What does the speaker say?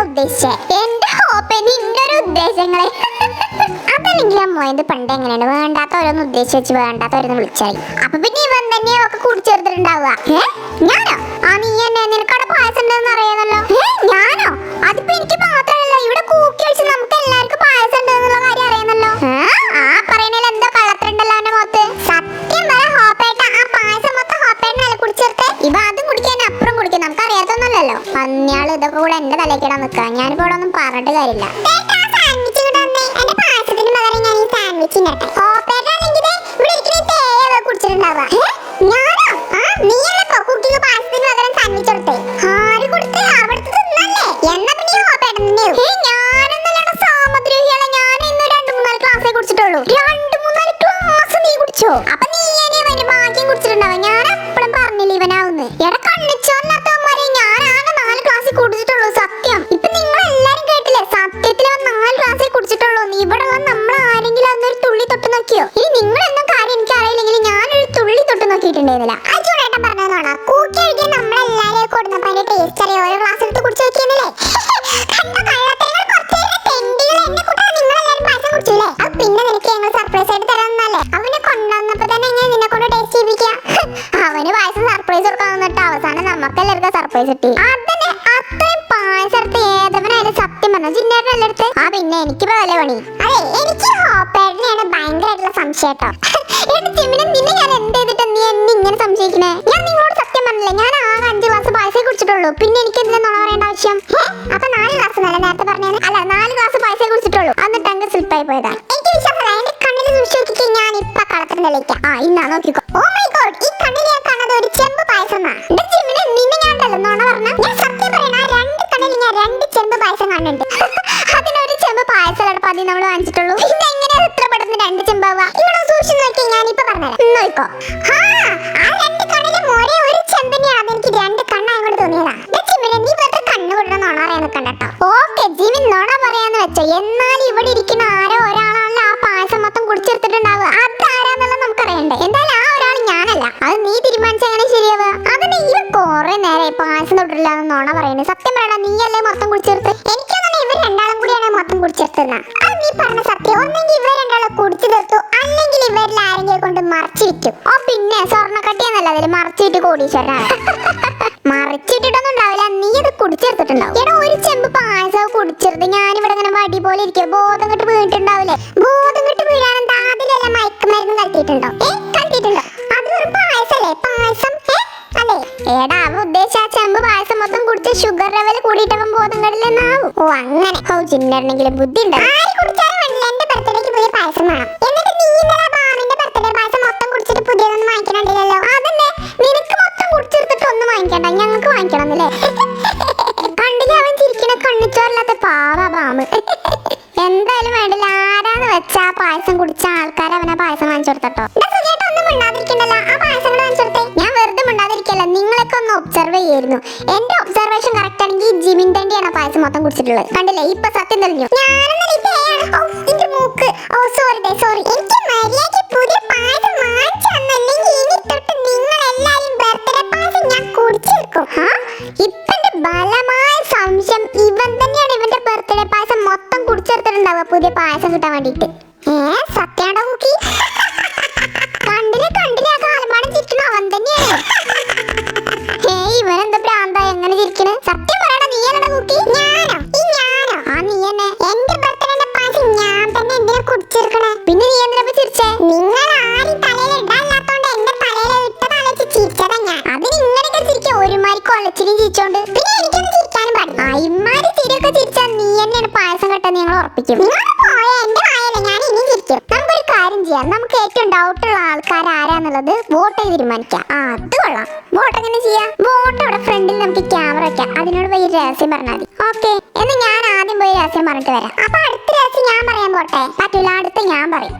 ഉദ്ദേശിച്ചേ. എന്റെ ഹോപ്പ് നിന്റെ ഒരു ഉദ്ദേശങ്ങളെ. അതല്ലെങ്കിൽ മോയന്ത് പണ്ട് എങ്ങനെയാണ്? വേണ്ടാത്ത ഓരോന്ന് ഉദ്ദേശിച്ച് വെച്ച് വേണ്ടാത്ത ഓരോന്ന് വിളിച്ചായി. അപ്പൊ പിന്നെ ഇവൻ തന്നെ ഒക്കെ ഏ? ഞാനോ? ആ നീ എന്നെ നിനക്കവിടെ പായസം ഉണ്ടെന്ന് അറിയാമല്ലോ. അറിയാത്തൊന്നുമല്ലല്ലോ പന്നിയാൾ ഇതൊക്കെ കൂടെ എന്റെ തലക്കിടാൻ നിൽക്കുക ഞാനിപ്പോ ഇവിടെ ഒന്നും പറഞ്ഞിട്ട് കാര്യമില്ല. അപ്പൊ നോക്കിയോ? ഇനി നിങ്ങളൊന്നും കാര്യം? എനിക്ക് അറിയില്ലെങ്കിൽ ഞാനൊരു തുള്ളി തൊട്ട് നോക്കിയിട്ടുണ്ടായിരുന്നില്ല. കൂക്കി പിന്നെ നിനക്ക് സർപ്രൈസ് ആയിട്ട് തരാന്നല്ലേ അവനെ തന്നെ ടേസ്റ്റ് അവന് പായസം സർപ്രൈസ് കൊടുക്കാൻ അവസാനം നമുക്കെല്ലാവർക്കും സർപ്രൈസ് കിട്ടി. അതന്നെ എനിക്ക് പോലെ പണി. അതെ എനിക്ക് ഹോപ്പേട്ടനെയാണ് ഭയങ്കരമായിട്ടുള്ള സംശയം കേട്ടോ. എന്നിട്ട് ജിമ്മിനെ നിന്നെ ഞാൻ എന്ത് ചെയ്തിട്ട് നീ എന്നെ ഇങ്ങനെ സംശയിക്കണേ ഞാൻ നിങ്ങളോട് സത്യം പറഞ്ഞില്ല ഞാൻ ആകെ അഞ്ച് ഗ്ലാസ് പായസം കുടിച്ചിട്ടുള്ളൂ. പിന്നെ എനിക്ക് എന്തിനാ നുണ പറയേണ്ട ആവശ്യം? അപ്പൊ നാല് ഗ്ലാസ് നല്ല നേരത്തെ പറഞ്ഞത്? അല്ല നാല് ഗ്ലാസ് പായസം കുടിച്ചിട്ടുള്ളൂ. എന്നിട്ട് അങ്ങ് സ്ലിപ്പായി പോയതാ. എനിക്ക് വിശ്വാസമില്ല എന്റെ കണ്ണിൽ സൂക്ഷിച്ചിട്ട് ഞാൻ ഇപ്പൊ കളത്തിൽ തെളിയിക്കാം. ആ ഇന്നാ നോക്കിക്കോ. ഓ മൈ ഗോഡ് ഈ കണ്ണിൽ ഞാൻ കാണാതെ ഒരു ചെമ്പ് പായസം നിന്നെ ഞാൻ ഉണ്ടല്ലോ നുണ പറഞ്ഞ? ഞാൻ സത്യം പറയണ രണ്ട് കണ്ണിൽ ഞാൻ രണ്ട് ചെമ്പ് പായസം കാണുന്നുണ്ട്. പതി നമ്മൾ വാങ്ങിച്ചിട്ടുള്ളൂ. പിന്നെ എങ്ങനെയാ ഇത്ര പെട്ടെന്ന് രണ്ട് ചെമ്പാവുക? ഇവിടെ സൂക്ഷിച്ച് നോക്കി ഞാനിപ്പോ പറഞ്ഞുതരാം. നോക്കോ ആ പറയുന്നത്. സത്യം പറയണ നീയല്ലേ മൊത്തം കുടിച്ചെടുത്ത് എനിക്ക് ഇവർ രണ്ടാളും കൂടിയാണ് മൊത്തം കുടിച്ചെടുത്തത് അത് നീ പറഞ്ഞ സത്യം. ഒന്നെങ്കിൽ ഇവർ രണ്ടാളും കുടിച്ചു തീർത്തു. അല്ലെങ്കിൽ ഇവരിൽ ആരെങ്കിലും കൊണ്ട് മറച്ചു വിറ്റു ഓ പിന്നെ സ്വർണക്കട്ടി എന്നല്ല അതിൽ മറച്ചു വിറ്റ് കോടീശ്വരനാണ്. മറിച്ചിട്ടിട്ടൊന്നും ഉണ്ടാവില്ല. നീ അത് കുടിച്ചെടുത്തിട്ടുണ്ടാവും. എടാ ഒരു ചെമ്പ് പായസം കുടിച്ചെടുത്ത് ഞാനിവിടെ ഇങ്ങനെ വടി പോലെ ഇരിക്കുക ബോധം കിട്ട് വീണിട്ടുണ്ടാവില്ലേ ഏടാ അവ പായസം മൊത്തം കുടിച്ച് ഷുഗർ ലെവൽ കൂടിയിട്ടവൻ ബോധം ഓ അങ്ങനെ. ബുദ്ധി എന്നിട്ട് നീ ബാമിന്റെ പുതിയതൊന്നും നിനക്ക് അവൻ ചിരിക്കണ എന്തായാലും വേണ്ടില്ല ആരാന്ന് വെച്ചാ പായസം കുടിച്ച ആൾക്കാർ അവനെ പായസം വാങ്ങിച്ചു കൊടുത്തട്ടോ മിണ്ടാതിരിക്കല്ല ഒന്ന് ഒബ്സർവ് ചെയ്യായിരുന്നു. എന്റെ ഒബ്സർവേഷൻ കറക്റ്റ് ആണെങ്കിൽ ജിമിൻ തന്നെയാണ് പായസം മൊത്തം കുടിച്ചിട്ടുള്ളത്. കണ്ടില്ലേ? ഇപ്പൊ സത്യം തെളിഞ്ഞു. മൂക്ക്. ഓ സോറി സോറി എനിക്ക് പുതിയ പായസം ഇനി നിങ്ങൾ ഞാൻ സംശയം ഇവൻ തന്നെയാണ് ഇവന്റെ പുതിയ കിട്ടാൻ വേണ്ടിട്ട് ഏ സത്യാണ്ടോ കുക്കി? കൊലച്ചിരി ചിരിച്ചോണ്ട് പിന്നെ എനിക്കൊന്ന് ചിരിക്കാനും പാടില്ല. ആ ഇമ്മാരി ചിരിയൊക്കെ ചിരിച്ചാൽ നീ തന്നെയാണ് പായസം കെട്ടാൻ ഞങ്ങൾ ഉറപ്പിക്കും. എന്റെ വായല്ല ഞാൻ ഇനിയും ചിരിക്കും. നമുക്കൊരു കാര്യം ചെയ്യാം. നമുക്ക് ഏറ്റവും ഡൗട്ട് ഉള്ള ആൾക്കാർ ആരാന്നുള്ളത് വോട്ട് ചെയ്ത് തീരുമാനിക്കാം. ആ അത് കൊള്ളാം. വോട്ട് എങ്ങനെ ചെയ്യാം? വോട്ട് അവിടെ ഫ്രണ്ടിൽ നമുക്ക് ക്യാമറ വെക്കാം. അതിനോട് പോയി രഹസ്യം പറഞ്ഞാൽ മതി. ഓക്കെ എന്ന് ഞാൻ ആദ്യം പോയി രഹസ്യം പറഞ്ഞിട്ട് വരാം. അപ്പൊ അടുത്ത രഹസ്യം ഞാൻ പറയാൻ പോട്ടെ? പറ്റൂല അടുത്ത ഞാൻ പറയും.